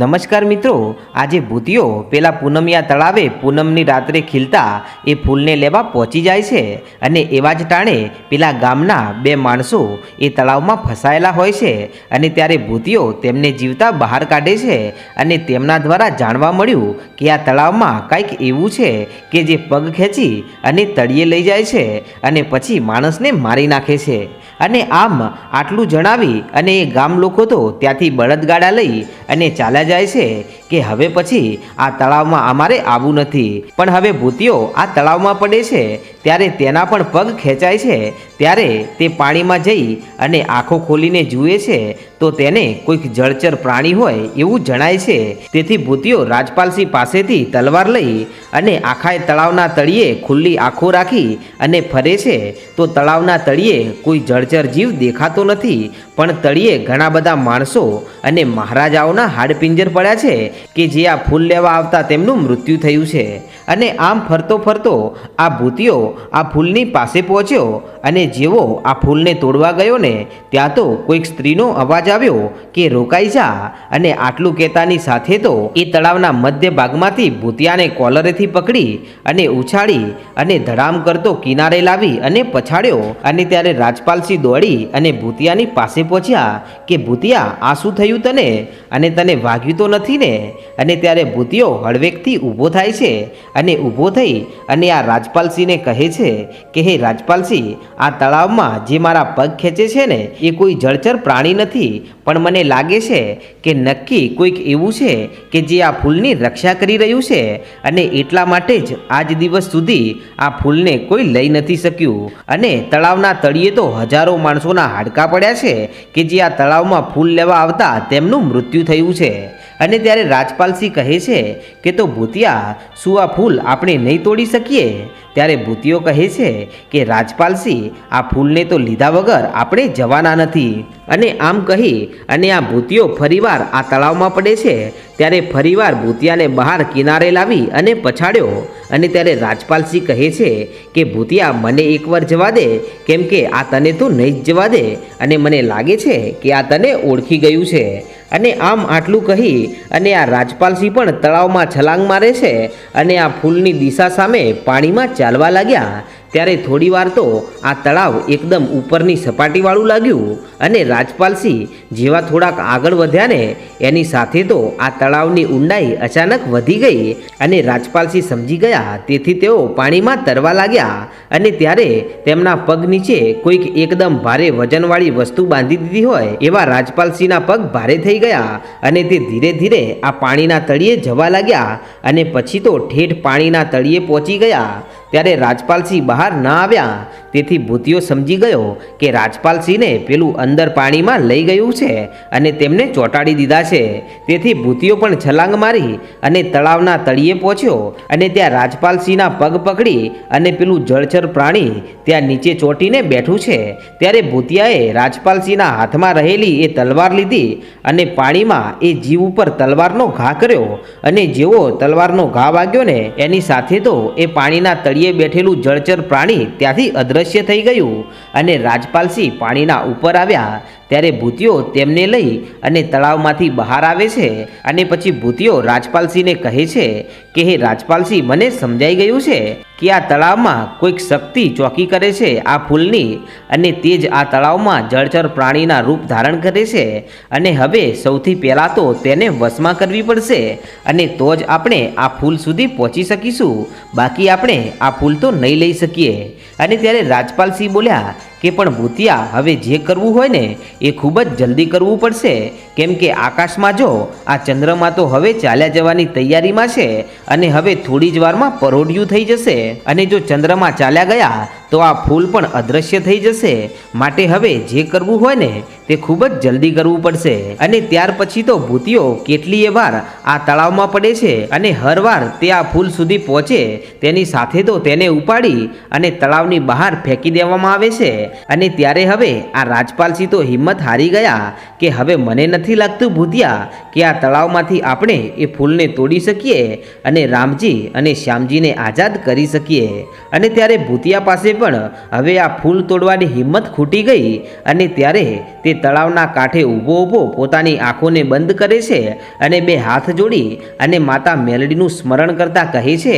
નમસ્કાર મિત્રો, આજે ભૂતિયો પેલા પૂનમિયા તળાવે પૂનમની રાત્રે ખીલતા એ ફૂલને લેવા પહોંચી જાય છે અને એવા જ ટાણે પેલા ગામના બે માણસો એ તળાવમાં ફસાયેલા હોય છે અને ત્યારે ભૂતિયો તેમને જીવતા બહાર કાઢે છે અને તેમના દ્વારા જાણવા મળ્યું કે આ તળાવમાં કંઈક એવું છે કે જે પગ ખેંચી અને તળિયે લઈ જાય છે અને પછી માણસને મારી નાખે છે. અને આમ આટલું જણાવી અને એ ગામ લોકો તો ત્યાંથી બળદગાડા લઈ અને ચાલ્યા જાય છે. કે હવે પછી આ તળાવમાં અમારે આવવું નથી. પણ હવે ભૂતિઓ આ તળાવમાં પડે છે, ત્યારે તેના પણ પગ ખેંચાય છે, ત્યારે તે પાણીમાં જઈ અને આંખો ખોલીને જુએ છે, તો તેને કોઈક જળચર પ્રાણી હોય એવું જણાય છે. તેથી ભૂતિઓ રાજપાલસિંહ પાસેથી તલવાર લઈ અને આખાએ તળાવના તળિયે ખુલ્લી આંખો રાખી અને ફરે છે, તો તળાવના તળિયે કોઈ જળચર જીવ દેખાતો નથી. પણ તળિયે ઘણા બધા માણસો અને મહારાજાઓના હાડપિંજર પડ્યા છે કે જે આ ફૂલ લેવા આવતા તેમનું મૃત્યુ થયું છે. અને આમ ફરતો ફરતો આ ભૂતિયો આ ફૂલની પાસે પહોંચ્યો અને જેવો આ ફૂલને તોડવા ગયો ને ત્યાં તો કોઈક સ્ત્રીનો અવાજ આવ્યો કે, રોકાઈ જા. અને આટલું કહેતાની સાથે તો એ તળાવના મધ્ય ભાગમાંથી ભૂતિયાને કોલરેથી પકડી અને ઉછાળી અને ધડામ કરતો કિનારે લાવી અને પછાડ્યો. અને ત્યારે રાજપાલસિંહ દોડી અને ભૂતિયાની પાસે પહોંચ્યા કે, ભૂતિયા, આ શું થયું તને? અને તને વાગ્યું તો નથી ને? અને ત્યારે ભૂતિયો હળવેકથી ઊભો થાય છે અને ઊભો થઈ અને આ રાજપાલસિંહને કહે છે કે, હે રાજપાલસિંહ આ તળાવમાં જે મારા પગ ખેંચે છે ને, એ કોઈ જળચર પ્રાણી નથી. પણ મને લાગે છે કે નક્કી કોઈક એવું છે કે જે આ ફૂલની રક્ષા કરી રહ્યું છે અને એટલા માટે જ આજ દિવસ સુધી આ ફૂલને કોઈ લઈ નથી શક્યું. અને તળાવના તળિયે તો હજારો માણસોના હાડકા પડ્યા છે કે જે આ તળાવમાં ફૂલ લેવા આવતા તેમનું મૃત્યુ થયું છે. અને ત્યારે રાજપાલસિંહ કહે છે કે તો ભૂતિયા, શું આ ફૂલ આપણે નહીં તોડી શકીએ? ત્યારે ભૂતિયો કહે છે કે રાજપાલસિંહ, આ ફૂલને તો લીધા વગર આપણે જવાના નથી. અને આમ કહી, અને આ ભૂતિયો ફરીવાર આ તળાવમાં પડે છે. ત્યારે ફરીવાર ભૂતિયાને બહાર કિનારે લાવી અને પછાડ્યો. અને ત્યારે રાજપાલસિંહ કહે છે કે, ભૂતિયા, મને એકવાર જવા દે. કેમ કે આ તને તો નહીં જ જવા દે. અને મને લાગે છે કે આ તને ઓળખી ગયું છે. અને આમ આટલું કહી અને આ રાજપાલસિંહ પણ તળાવમાં છલાંગ મારે છે અને આ ફૂલની દિશા સામે પાણીમાં ચાલવા લાગ્યા. ત્યારે થોડીવાર તો આ તળાવ એકદમ ઉપરની સપાટીવાળું લાગ્યું અને રાજપાલસિંહ જેવા થોડાક આગળ વધ્યા ને, એની સાથે તો આ તળાવની ઊંડાઈ અચાનક વધી ગઈ અને રાજપાલસિંહ સમજી ગયા. તેથી તેઓ પાણીમાં તરવા લાગ્યા અને ત્યારે તેમના પગ નીચે કોઈક એકદમ ભારે વજનવાળી વસ્તુ બાંધી દીધી હોય એવા રાજપાલસિંહના પગ ભારે થઈ ગયા અને તે ધીરે ધીરે આ પાણીના તળિયે જવા લાગ્યા અને પછી તો ઠેઠ પાણીના તળિયે પહોંચી ગયા. ત્યારે રાજપાલસિંહ બહાર ન આવ્યા. તેથી ભૂતિયો સમજી ગયો કે રાજપાલસિંહને પેલું અંદર પાણીમાં લઈ ગયું છે અને તેમને ચોંટાડી દીધા છે. તેથી ભૂતિયો પણ છલાંગ મારી અને તળાવના તળિયે પહોંચ્યો અને ત્યાં રાજપાલસિંહના પગ પકડી અને પેલું જળચર પ્રાણી ત્યાં નીચે ચોંટીને બેઠું છે. ત્યારે ભૂતિયાએ રાજપાલસિંહના હાથમાં રહેલી એ તલવાર લીધી અને પાણીમાં એ જીવ ઉપર તલવારનો ઘા કર્યો અને જેવો તલવારનો ઘા વાગ્યો ને એની સાથે તો એ પાણીના તળિયે બેઠેલું જળચર પ્રાણી ત્યાંથી અદૃશ્ય થઈ ગયું અને રાજપાલસિંહ પાણીના ઉપર આવ્યા. ત્યારે ભૂતિયો તેમને લઈ અને તળાવમાંથી બહાર આવે છે અને પછી ભૂતિયો રાજપાલસિંહને કહે છે કે, હે રાજપાલસિંહ, મને સમજાઈ ગયું છે કે આ તળાવમાં કોઈક શક્તિ ચોકી કરે છે આ ફૂલની અને તે જ આ તળાવમાં જળચર પ્રાણીના રૂપ ધારણ કરે છે અને હવે સૌથી પહેલાં તો તેને વશમાં કરવી પડશે અને તો જ આપણે આ ફૂલ સુધી પહોંચી શકીશું. બાકી આપણે આ ફૂલ તો નહીં લઈ શકીએ. અને ત્યારે રાજપાલસિંહ બોલ્યા કે, પણ ભૂતિયા, હવે જે કરવું હોય ને એ ખૂબ જ જલ્દી કરવું પડશે. કેમ કે આકાશમાં જો આ ચંદ્રમાં તો હવે ચાલ્યા જવાની તૈયારીમાં છે અને હવે થોડી જ વારમાં પરોઢિયું થઈ જશે. અને જો ચંદ્રમાં ચાલ્યા ગયા તો આ ફૂલ પણ અદૃશ્ય થઈ જશે. માટે હવે જે કરવું હોય ને તે ખૂબ જ જલ્દી કરવું પડશે. અને ત્યાર પછી તો ભૂતિયો કેટલીય વાર આ તળાવમાં પડે છે અને હરવાર તે આ ફૂલ સુધી પહોંચે તેની સાથે તો તેને ઉપાડી અને તળાવની બહાર ફેંકી દેવામાં આવે છે. અને ત્યારે હવે આ રાજપાલસિંહ તો હિંમત હારી ગયા કે હવે મને નથી લાગતું ભૂતિયા કે આ તળાવમાંથી આપણે એ ફૂલને તોડી શકીએ અને રામજી અને શ્યામજીને આઝાદ કરી શકીએ. અને ત્યારે ભૂતિયા પાસે પણ હવે આ ફૂલ તોડવાની હિંમત ખૂટી ગઈ અને ત્યારે તે તળાવના કાંઠે ઊભો ઊભો પોતાની આંખોને બંધ કરે છે અને બે હાથ જોડી અને માતા મેલડીનું સ્મરણ કરતા કહે છે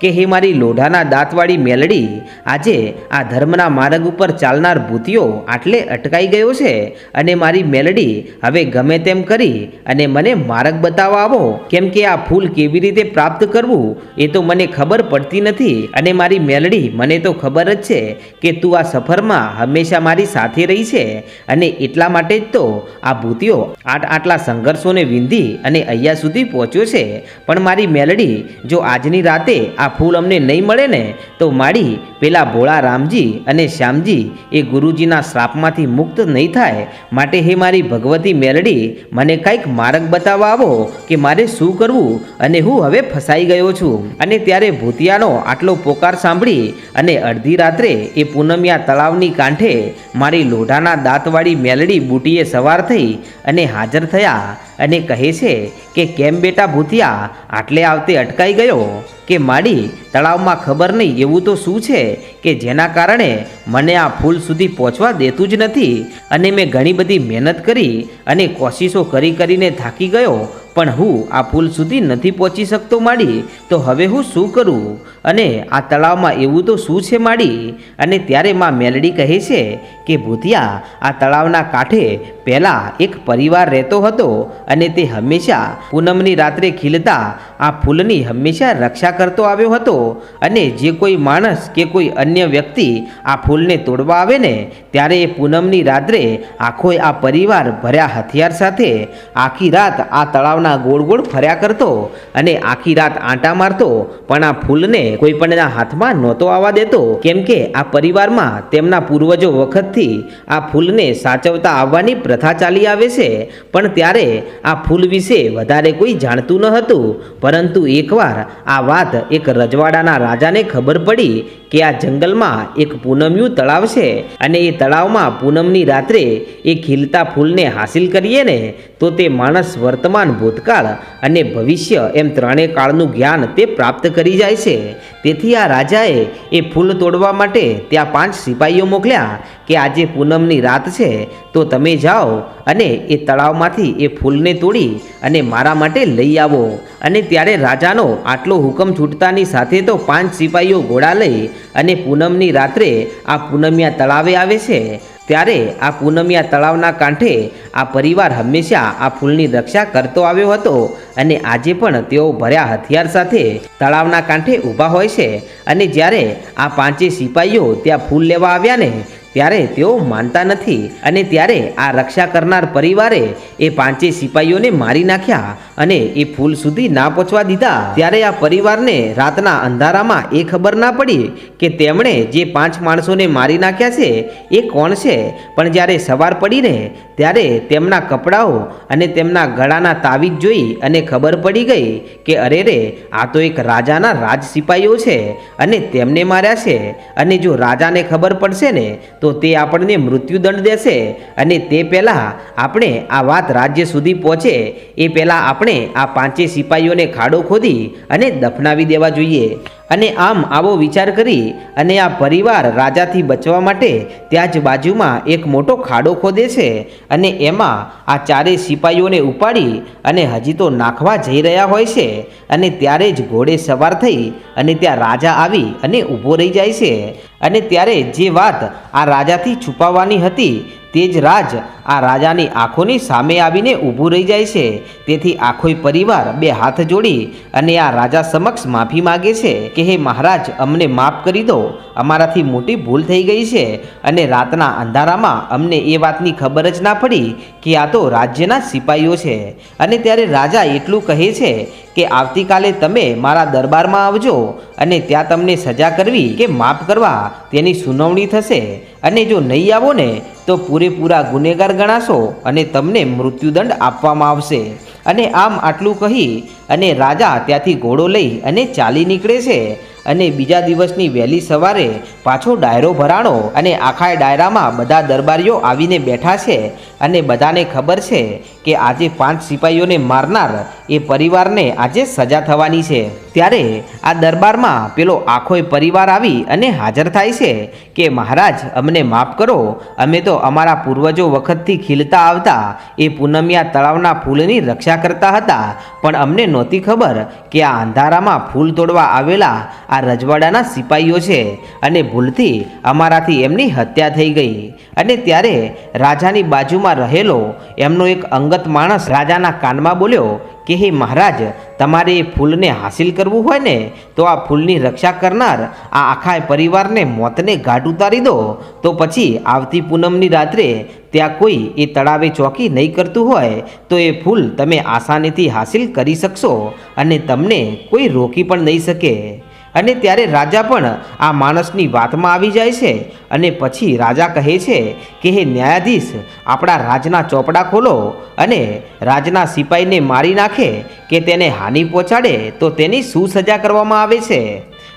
કે, હે મારી લોઢાના દાંતવાળી મેલડી, આજે આ ધર્મના માર્ગ ઉપર ચાલનાર ભૂતિયો આટલે અટકાઈ ગયો છે અને મારી મેલડી હવે ગમે તેમ કરી અને મને માર્ગ બતાવવા આવો. કેમ કે આ ફૂલ કેવી રીતે પ્રાપ્ત કરવું એ તો મને ખબર પડતી નથી અને મારી મેલડી મને તો ખબર જ છે કે તું આ સફરમાં હંમેશા મારી સાથે રહી છે અને એટલા માટે જ તો આ ભૂતિયો આટ આટલા સંઘર્ષોને વિંધી અને અહીંયા સુધી પહોંચ્યો છે. પણ મારી મેલડી, જો આજની રાતે આ ફૂલ અમને નહીં મળે ને, તો મારી પેલા ભોળા રામજી અને શ્યામજી એ ગુરુજીના શ્રાપમાંથી મુક્ત નહીં થાય. માટે હે મારી ભગવતી મેલડી, મને કંઈક માર્ગ બતાવવા આવો કે મારે શું કરવું અને હું હવે ફસાઈ ગયો છું. અને ત્યારે ભૂતિયાનો આટલો પોકાર સાંભળી અને અડધી રાત્રે એ પૂનમિયા તળાવની કાંઠે મારી લોઢાના દાંતવાળી મેલડી બુટીએ સવાર થઈ અને હાજર થયા અને કહે છે કે, કેમ બેટા ભૂતિયા, આટલે આવતે અટકાઈ ગયો? કે માડી, તળાવમાં ખબર નહીં એવું તો શું છે? કે જેના કારણે મને આ ફૂલ સુધી પહોંચવા દેતું જ નથી અને મેં ઘણી બધી મહેનત કરી અને કોશિશો કરી કરીને થાકી ગયો પણ હું આ ફૂલ સુધી નથી પહોંચી શકતો માડી, તો હવે હું શું કરું? અને આ તળાવમાં એવું તો શું છે માડી? અને ત્યારે માં મેલડી કહે છે કે, ભૂતિયા, આ તળાવના કાંઠે પહેલાં એક પરિવાર રહેતો હતો અને તે હંમેશા પૂનમની રાત્રે ખીલતા આ ફૂલની હંમેશા રક્ષા કરતો આવ્યો હતો. અને જે કોઈ માણસ કે કોઈ અન્ય વ્યક્તિ આ ફૂલને તોડવા આવે ને, ત્યારે એ પૂનમની રાત્રે આખોય આ પરિવાર ભર્યા હથિયાર સાથે આખી રાત આ તળાવના ગોળ ગોળ ફર્યા કરતો અને આખી રાત આંટા મારતો, પણ આ ફૂલને કોઈ પણના હાથમાં નહોતો આવવા દેતો. કેમ કે આ પરિવારમાં તેમના પૂર્વજો વખતથી આ ફૂલને સાચવતા આવવાની પ્રથા ચાલી આવે છે. પણ ત્યારે આ ફૂલ વિશે વધારે કોઈ જાણતું ન હતું. પરંતુ એકવાર આ વાત એક રજવાડાના રાજાને ખબર પડી કે આ જંગલમાં એક પૂનમયું તળાવ છે અને એ તળાવમાં પૂનમની રાત્રે એ ખીલતા ફૂલને હાસિલ કરીએ ને, તો તે માણસ વર્તમાન ભૂતકાળ અને ભવિષ્ય એમ ત્રણેય કાળનું જ્ઞાન તે પ્રાપ્ત કરી જાય છે. તેથી આ રાજાએ એ ફૂલ તોડવા માટે ત્યાં પાંચ સિપાહીઓ મોકલ્યા કે આજે પૂનમની રાત છે, તો તમે જાઓ અને એ તળાવમાંથી એ ફૂલને તોડી અને મારા માટે લઈ આવો. અને ત્યારે રાજાનો આટલો હુકમ છૂટતાની સાથે તો પાંચ સિપાહીઓ ઘોડા લઈ અને પૂનમની રાત્રે આ પૂનમિયા તળાવે આવે છે. ત્યારે આ પૂનમિયા તળાવના કાંઠે આ પરિવાર હંમેશા આ ફૂલની રક્ષા કરતો આવ્યો હતો અને આજે પણ તેઓ ભર્યા હથિયાર સાથે તળાવના કાંઠે ઊભા હોય છે. અને જ્યારે આ પાંચે સિપાહીઓ ત્યાં ફૂલ લેવા આવ્યા ને, ત્યારે તેઓ માનતા નથી. અને ત્યારે આ રક્ષા કરનાર પરિવારે એ પાંચે સિપાહીઓને મારી નાખ્યા. અને એ ફૂલ સુધી ના પહોંચવા દીધા. ત્યારે આ પરિવારને રાતના અંધારામાં એ ખબર ના પડી કે તેમણે જે પાંચ માણસોને મારી નાખ્યા છે, એ કોણ છે? પણ જ્યારે સવાર પડીને ત્યારે તેમના કપડાઓ અને તેમના ગળાના તાવીજ જોઈ અને ખબર પડી ગઈ કે અરે રે, આ તો એક રાજાના રાજ સિપાહીઓ છે અને તેમને માર્યા છે. અને જો રાજાને ખબર પડશે ને, તો તે આપણને મૃત્યુદંડ દેશે. અને તે પહેલાં આપણે આ વાત રાજ્ય સુધી પહોંચે. એ પહેલાં આપણે આ પાંચે સિપાહીઓને ખાડો ખોદી અને દફનાવી દેવા જોઈએ અને આમ આવો વિચાર કરી અને આ પરિવાર રાજાથી બચવા માટે ત્યાં જ બાજુમાં એક મોટો ખાડો ખોદે છે અને એમાં આ ચારેય સિપાહીઓને ઉપાડી અને હજી તો નાખવા જઈ રહ્યા હોય છે અને ત્યારે જ ઘોડે સવાર થઈ અને ત્યાં રાજા આવી અને ઊભો રહી જાય છે અને ત્યારે જે વાત આ રાજાથી છુપાવવાની હતી તે જ રાજ આ રાજાની આંખોની સામે આવીને ઊભું રહી જાય છે. તેથી આખોય પરિવાર બે હાથ જોડી અને આ રાજા સમક્ષ માફી માગે છે કે, હે મહારાજ, અમને માફ કરી દો. અમારાથી મોટી ભૂલ થઈ ગઈ છે અને રાતના અંધારામાં અમને એ વાતની ખબર જ ના પડી કે આ તો રાજ્યના સિપાહીઓ છે. અને ત્યારે રાજા એટલું કહે છે કે, આવતીકાલે તમે મારા દરબારમાં આવજો. અને ત્યાં તમને સજા કરવી કે માફ કરવા તેની સુનાવણી થશે. અને જો નહીં આવો ને, તો પૂરેપૂરા ગુનેગાર ગણાશો અને તમને મૃત્યુદંડ આપવામાં આવશે. અને આમ આટલું કહી અને રાજા ત્યાંથી ઘોડો લઈ અને ચાલી નીકળે છે. અને બીજા દિવસની વહેલી સવારે પાછો ડાયરો ભરાણો અને આખા ડાયરામાં બધા દરબારીઓ આવીને બેઠા છે. અને બધાને ખબર છે કે આજે પાંચ સિપાહીઓને મારનાર એ પરિવારને આજે સજા થવાની છે. ત્યારે આ દરબારમાં પેલો આખોય પરિવાર આવી અને હાજર થાય છે કે મહારાજ, અમને માફ કરો, અમે તો અમારા પૂર્વજો વખતથી ખીલતા આવતા એ પૂનમિયા તળાવના ફૂલની રક્ષા કરતા હતા. પણ અમને નહોતી ખબર કે આ અંધારામાં ફૂલ તોડવા આવેલા આ રજવાડાના સિપાહીઓ છે અને ભૂલથી અમારાથી એમની હત્યા થઈ ગઈ. અને ત્યારે રાજાની બાજુમાં રહેલો એમનો એક અંગત માણસ રાજાના કાનમાં બોલ્યો કે, હે મહારાજ, તમારે એ ફૂલને હાસિલ કરવું હોય ને, તો આ ફૂલની રક્ષા કરનાર આ આખા પરિવારને મોતને ઘાટ ઉતારી દો. તો પછી આવતી પૂનમની રાત્રે ત્યાં કોઈ એ તળાવે ચોકી નહીં કરતું હોય, તો એ ફૂલ તમે આસાનીથી હાસિલ કરી શકશો અને તમને કોઈ રોકી પણ નહીં શકે. અને ત્યારે રાજા પણ આ માણસની વાતમાં આવી જાય છે અને પછી રાજા કહે છે કે, હે ન્યાયાધીશ, આપણા રાજના ચોપડા ખોલો અને રાજના સિપાહીને મારી નાખે કે તેને હાનિ પહોંચાડે તો તેની શું સજા કરવામાં આવે છે?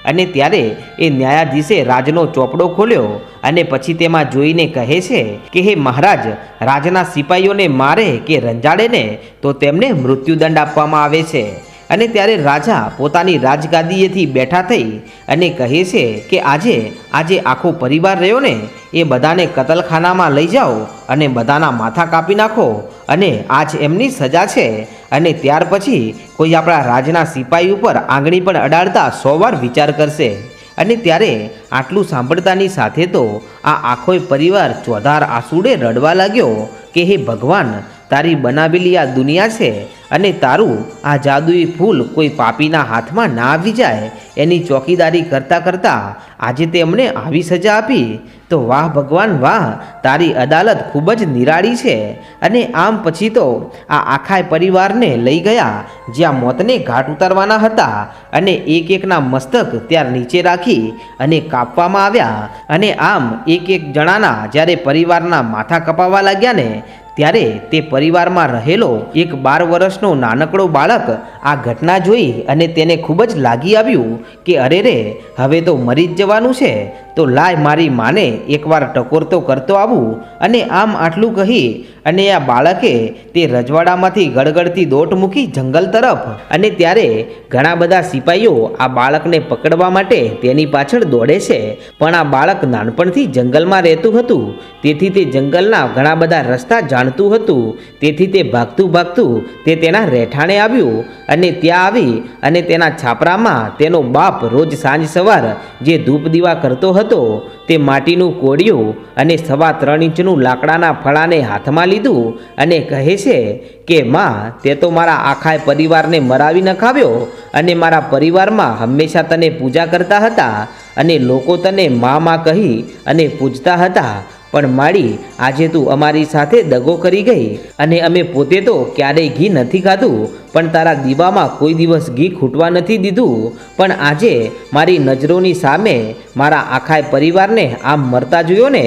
અને ત્યારે એ ન્યાયાધીશે રાજનો ચોપડો ખોલ્યો અને પછી તેમાં જોઈને કહે છે કે, હે મહારાજ, રાજના સિપાહીઓને મારે કે રંજાડે ને તો તેમને મૃત્યુદંડ આપવામાં આવે છે. અને ત્યારે રાજા પોતાની રાજગાદીએથી બેઠા થઈ અને કહે છે કે આજે આજે આખો પરિવાર રહ્યો ને, એ બધાને કતલખાનામાં લઈ જાઓ અને બધાના માથા કાપી નાખો અને આજ એમની સજા છે અને ત્યાર પછી કોઈ આપણા રાજના સિપાહી ઉપર આંગળી પણ અડાડતા સો વાર વિચાર કરશે. અને ત્યારે આટલું સાંભળતાની સાથે તો આ આખોય પરિવાર ચોધાર આંસુડે રડવા લાગ્યો કે હે ભગવાન તારી બનાવેલી આ દુનિયા છે અને તારું આ જાદુઈ ફૂલ કોઈ પાપીના હાથમાં ના આવી જાય, એની ચોકીદારી કરતાં કરતાં આજે તે અમને આવી સજા આપી. તો વાહ ભગવાન, વાહ, તારી અદાલત ખૂબ જ નિરાળી છે. અને આમ પછી તો આ આખા પરિવારને લઈ ગયા, જ્યાં મોતને ઘાટ ઉતારવાના હતા અને એક એકના મસ્તક ત્યાં નીચે રાખી અને કાપવામાં આવ્યા. અને આમ એક એક જણાના જ્યારે પરિવારના માથા કપાવા લાગ્યા ને ત્યારે તે પરિવારમાં રહેલો એક બાર વર્ષનો નાનકડો બાળક આ ઘટના જોઈ અને તેને ખૂબ જ લાગી આવ્યું કે અરે રે હવે તો મરી જ જવાનું છે. તો લાય મારી માને એકવાર ટકોર તો કરતો આવું અને આમ આટલું કહી અને આ બાળકે તે રજવાડામાંથી ગળગળતી દોટ મૂકી જંગલ તરફ અને ત્યારે ઘણા બધા સિપાહીઓ આ બાળકને પકડવા માટે તેની પાછળ દોડે છે. પણ આ બાળક નાનપણથી જંગલમાં રહેતું હતું. તેથી તે જંગલના ઘણા બધા રસ્તા જાણતું હતું. તેથી તે ભાગતું ભાગતું તે તેના રહેઠાણે આવ્યું અને ત્યાં આવી અને તેના છાપરામાં તેનો બાપ રોજ સાંજ સવાર જે ધૂપ દીવા કરતો હતો તે માટીનું કોડિયું અને સવા ત્રણ ઇંચનું લાકડાના ફળાને હાથમાં લીધું અને કહે છે કે, માં, તે તો મારા આખા પરિવારને મરાવી નખાવ્યો અને મારા પરિવારમાં હંમેશા તને પૂજા કરતા હતા અને લોકો તને મા મા કહી અને પૂજતા હતા. પણ માળી, આજે તું અમારી સાથે દગો કરી ગઈ અને અમે પોતે તો ક્યારેય ઘી નથી ખાધું પણ તારા દીવામાં કોઈ દિવસ ઘી ખૂટવા નથી દીધું. પણ આજે મારી નજરોની સામે મારા આખા પરિવારને આમ મરતા જોયો ને,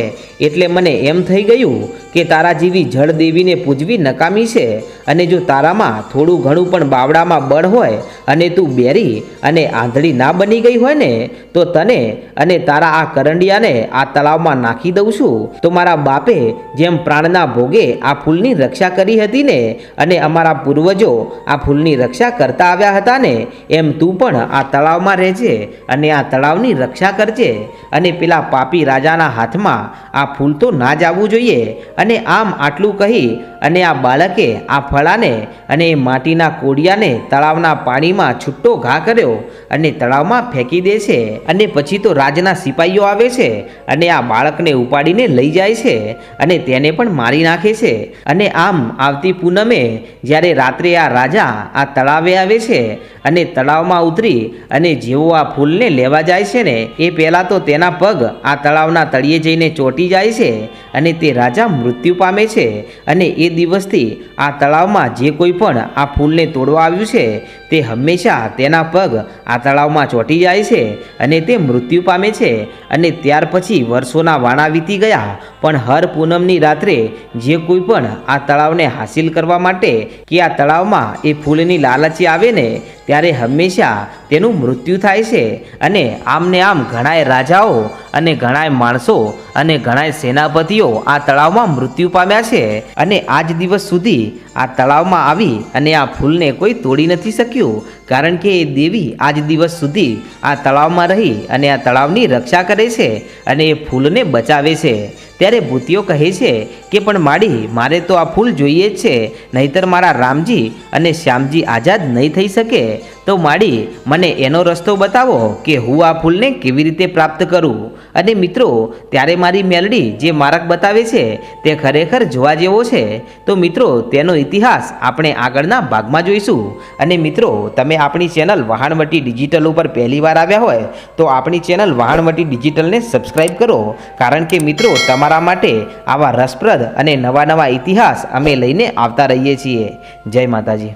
એટલે મને એમ થઈ ગયું કે તારા જેવી જળ દેવીને પૂજવી નકામી છે અને જો તારામાં થોડું ઘણું પણ બાવડામાં બળ હોય અને તું બેરી અને આંધળી ના બની ગઈ હોય ને, તો તને અને તારા આ કરંડિયાને આ તળાવમાં નાખી દઉં છું. તો મારા બાપે જેમ પ્રાણના ભોગે આ ફૂલની રક્ષા કરી હતી ને, અને અમારા પૂર્વજો આ ફૂલની રક્ષા કરતા આવ્યા હતા ને, એમ તું પણ આ તળાવમાં રહેજે અને આ તળાવની રક્ષા કરજે. અને પેલા પાપી રાજાના હાથમાં આ ફૂલ તો ના જ જોઈએ. અને આમ આટલું કહી અને આ બાળકે આ ફળાને અને માટીના કોડિયાને તળાવના પાણીમાં છૂટ્ટો ઘા કર્યો. અને તળાવમાં ફેંકી દે છે. અને પછી તો રાજના સિપાહીઓ આવે છે અને આ બાળકને ઉપાડીને લઈ જાય છે અને તેને પણ મારી નાખે છે. અને આમ આવતી પૂનમે જ્યારે રાત્રે આ રાજા આ તળાવે આવે છે અને તળાવમાં ઉતરી અને જેવો આ ફૂલને લેવા જાય છે ને, એ પહેલાં તો તેના પગ આ તળાવના તળિયે જઈને ચોંટી જાય છે અને તે રાજા મૃત્યુ પામે છે અને એ દિવસથી આ તળાવમાં જે કોઈ પણ આ ફૂલને તોડવા આવ્યું છે, તે હંમેશા તેના પગ આ તળાવમાં ચોંટી જાય છે અને તે મૃત્યુ પામે છે અને ત્યાર પછી વર્ષોના વાણા વીતી ગયા. પણ હર પૂનમની રાત્રે જે કોઈ પણ આ તળાવને હાસિલ કરવા માટે કે આ તળાવમાં એ ફૂલની લાલચી આવે ને ત્યારે હંમેશા તેનું મૃત્યુ થાય છે અને આમને આમ ઘણાય રાજાઓ અને ઘણાય માણસો અને ઘણાય સેનાપતિઓ આ તળાવમાં મૃત્યુ પામ્યા છે અને આજ દિવસ સુધી આ તળાવમાં આવી અને આ ફૂલને કોઈ તોડી નથી શક્યું, કારણ કે એ દેવી આજ દિવસ સુધી આ તળાવમાં રહી અને આ તળાવની રક્ષા કરે છે અને એ ફૂલને બચાવે છે. ત્યારે ભૂતિઓ કહે છે કે, પણ માડી, મારે તો આ ફૂલ જોઈએ જ છે, નહીતર મારા રામજી અને શ્યામજી આઝાદ નહીં થઈ શકે. તો માડી, મને એનો રસ્તો બતાવો કે હું આ ફૂલને કેવી રીતે પ્રાપ્ત કરું. અને મિત્રો, ત્યારે મારી મેલડી જે માર્ગ બતાવે છે, તે ખરેખર જોવા જેવો છે. તો મિત્રો, તેનો ઇતિહાસ આપણે આગળના ભાગમાં જોઈશું. અને મિત્રો, તમે આપણી ચેનલ વહાણવટી ડિજિટલ ઉપર પહેલી વાર આવ્યા હોય, તો આપણી ચેનલ વહાણવટી ડિજિટલને સબસ્ક્રાઈબ કરો. કારણ કે મિત્રો, તમારા માટે આવા રસપ્રદ અને નવા નવા ઇતિહાસ અમે લઈને આવતા રહીએ છીએ. જય માતાજી.